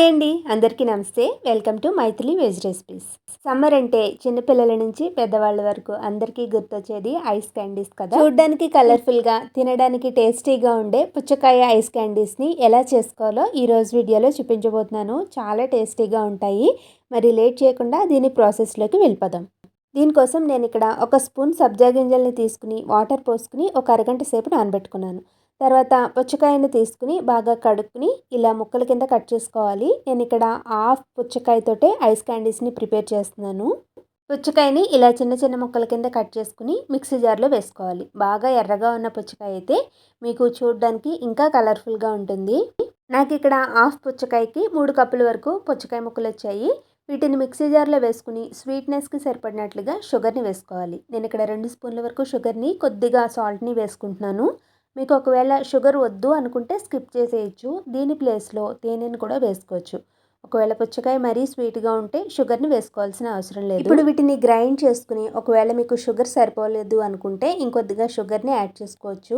Hi అండి. అందరికీ నమస్తే. Welcome to Maithili veg recipes. Summer అంటే చిన్నపిల్లల నుంచి పెద్దవాళ్ళ వరకు అందరికీ గుర్తొచ్చేది ఐస్ క్యాండీస్ కదా? చూడడానికి కలర్ఫుల్గా తినడానికి టేస్టీగా ఉండే పుచ్చకాయ ఐస్ క్యాండీస్ని ఎలా చేసుకోవాలో ఈరోజు వీడియోలో చూపించబోతున్నాను. చాలా టేస్టీగా ఉంటాయి. మరి లేట్ చేయకుండా దీని ప్రాసెస్లోకి వెళ్ళిపోదాం. దీనికోసం నేను ఇక్కడ ఒక స్పూన్ సబ్జా గింజల్ని తీసుకుని వాటర్ పోసుకుని ఒక అరగంట సేపు నానబెట్టుకున్నాను. తర్వాత పుచ్చకాయను తీసుకుని బాగా కడుక్కుని ఇలా ముక్కల కింద కట్ చేసుకోవాలి. నేను ఇక్కడ హాఫ్ పుచ్చకాయతోటే ఐస్ క్యాండీస్ని ప్రిపేర్ చేస్తున్నాను. పుచ్చకాయని ఇలా చిన్న చిన్న ముక్కల కింద కట్ చేసుకుని మిక్సీ జార్లో వేసుకోవాలి. బాగా ఎర్రగా ఉన్న పుచ్చకాయ అయితే మీకు చూడడానికి ఇంకా కలర్ఫుల్గా ఉంటుంది. నాకు ఇక్కడ హాఫ్ పుచ్చకాయకి మూడు కప్పుల వరకు పుచ్చకాయ ముక్కలు వచ్చాయి. వీటిని మిక్సీ జార్లో వేసుకుని స్వీట్నెస్కి సరిపడినట్లుగా షుగర్ని వేసుకోవాలి. నేను ఇక్కడ రెండు స్పూన్ల వరకు షుగర్ని కొద్దిగా సాల్ట్ని వేసుకుంటున్నాను. మీకు ఒకవేళ షుగర్ వద్దు అనుకుంటే స్కిప్ చేసేయచ్చు. దీని ప్లేస్లో తేనెను కూడా వేసుకోవచ్చు. ఒకవేళ పుచ్చకాయ మరీ స్వీట్గా ఉంటే షుగర్ని వేసుకోవాల్సిన అవసరం లేదు. ఇప్పుడు వీటిని గ్రైండ్ చేసుకుని ఒకవేళ మీకు షుగర్ సరిపోలేదు అనుకుంటే ఇంకొద్దిగా షుగర్ని యాడ్ చేసుకోవచ్చు.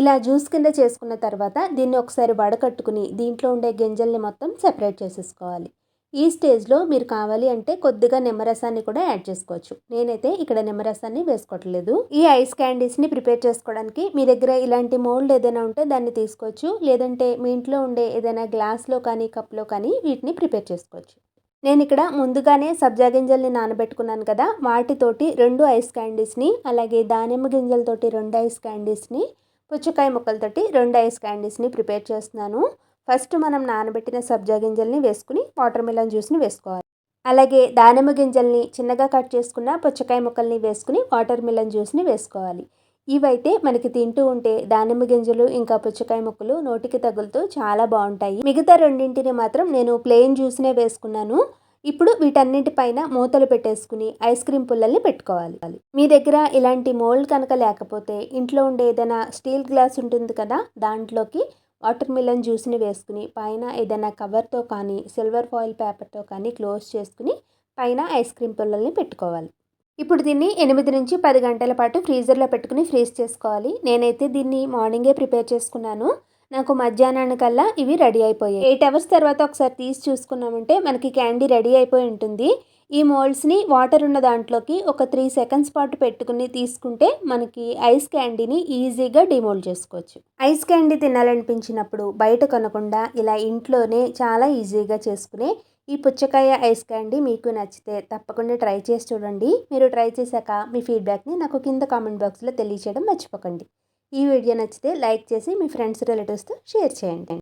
ఇలా జ్యూస్ కింద చేసుకున్న తర్వాత దీన్ని ఒకసారి వడకట్టుకుని దీంట్లో ఉండే గింజల్ని మొత్తం సెపరేట్ చేసేసుకోవాలి. ఈ స్టేజ్లో మీరు కావాలి అంటే కొద్దిగా నిమ్మరసాన్ని కూడా యాడ్ చేసుకోవచ్చు. నేనైతే ఇక్కడ నిమ్మరసాన్ని వేసుకోవట్లేదు. ఈ ఐస్ క్యాండీస్ని ప్రిపేర్ చేసుకోవడానికి మీ దగ్గర ఇలాంటి మోల్డ్ ఏదైనా ఉంటే దాన్ని తీసుకోవచ్చు. లేదంటే మీ ఇంట్లో ఉండే ఏదైనా గ్లాస్లో కానీ కప్లో కానీ వీటిని ప్రిపేర్ చేసుకోవచ్చు. నేను ఇక్కడ ముందుగానే సబ్జా గింజల్ని నానబెట్టుకున్నాను కదా వాటితోటి రెండు ఐస్ క్యాండీస్ని అలాగే దానిమ్మ గింజలతోటి రెండు ఐస్ క్యాండీస్ని పుచ్చకాయ ముక్కలతోటి రెండు ఐస్ క్యాండీస్ని ప్రిపేర్ చేస్తున్నాను. ఫస్ట్ మనం నానబెట్టిన సబ్జా గింజల్ని వేసుకుని వాటర్ మిలన్ జ్యూస్ని వేసుకోవాలి. అలాగే దానిమ్మ గింజల్ని చిన్నగా కట్ చేసుకున్న పుచ్చకాయ ముక్కల్ని వేసుకుని వాటర్ మిలన్ జ్యూస్ని వేసుకోవాలి. ఇవైతే మనకి తింటూ ఉంటే దానిమ్మ గింజలు ఇంకా పుచ్చకాయ ముక్కలు నోటికి తగులుతూ చాలా బాగుంటాయి. మిగతా రెండింటిని మాత్రం నేను ప్లెయిన్ జ్యూస్నే వేసుకున్నాను. ఇప్పుడు వీటన్నిటిపైన మూతలు పెట్టేసుకుని ఐస్ క్రీమ్ పుల్లల్ని పెట్టుకోవాలి. మీ దగ్గర ఇలాంటి మోల్డ్ కనుక లేకపోతే ఇంట్లో ఉండే ఏదైనా స్టీల్ గ్లాస్ ఉంటుంది కదా దాంట్లోకి వాటర్ మిలన్ జ్యూస్ని వేసుకుని పైన ఏదైనా కవర్తో కానీ సిల్వర్ ఫాయిల్ పేపర్తో కానీ క్లోజ్ చేసుకుని పైన ఐస్ క్రీమ్ పుల్లల్ని పెట్టుకోవాలి. ఇప్పుడు దీన్ని ఎనిమిది నుంచి పది గంటల పాటు ఫ్రీజర్లో పెట్టుకుని ఫ్రీజ్ చేసుకోవాలి. నేనైతే దీన్ని మార్నింగే ప్రిపేర్ చేసుకున్నాను. నాకు మధ్యాహ్నానికల్లా ఇవి రెడీ అయిపోయాయి. ఎయిట్ అవర్స్ తర్వాత ఒకసారి తీసి చూసుకున్నామంటే మనకి క్యాండీ రెడీ అయిపోయి ఉంటుంది. ఈ మోల్డ్స్ని వాటర్ ఉన్న దాంట్లోకి ఒక త్రీ సెకండ్స్ పాటు పెట్టుకుని తీసుకుంటే మనకి ఐస్ క్యాండీని ఈజీగా డిమోల్డ్ చేసుకోవచ్చు. ఐస్ క్యాండీ తినాలనిపించినప్పుడు బయట కొనకుండా ఇలా ఇంట్లోనే చాలా ఈజీగా చేసుకునే ఈ పుచ్చకాయ ఐస్ క్యాండీ మీకు నచ్చితే తప్పకుండా ట్రై చేసి చూడండి. మీరు ట్రై చేశాక మీ ఫీడ్బ్యాక్ని నాకు కింద కామెంట్ బాక్స్లో తెలియచేయడం మర్చిపోకండి. ఈ వీడియో నచ్చితే లైక్ చేసి మీ ఫ్రెండ్స్ రిలేటివ్స్తో షేర్ చేయండి.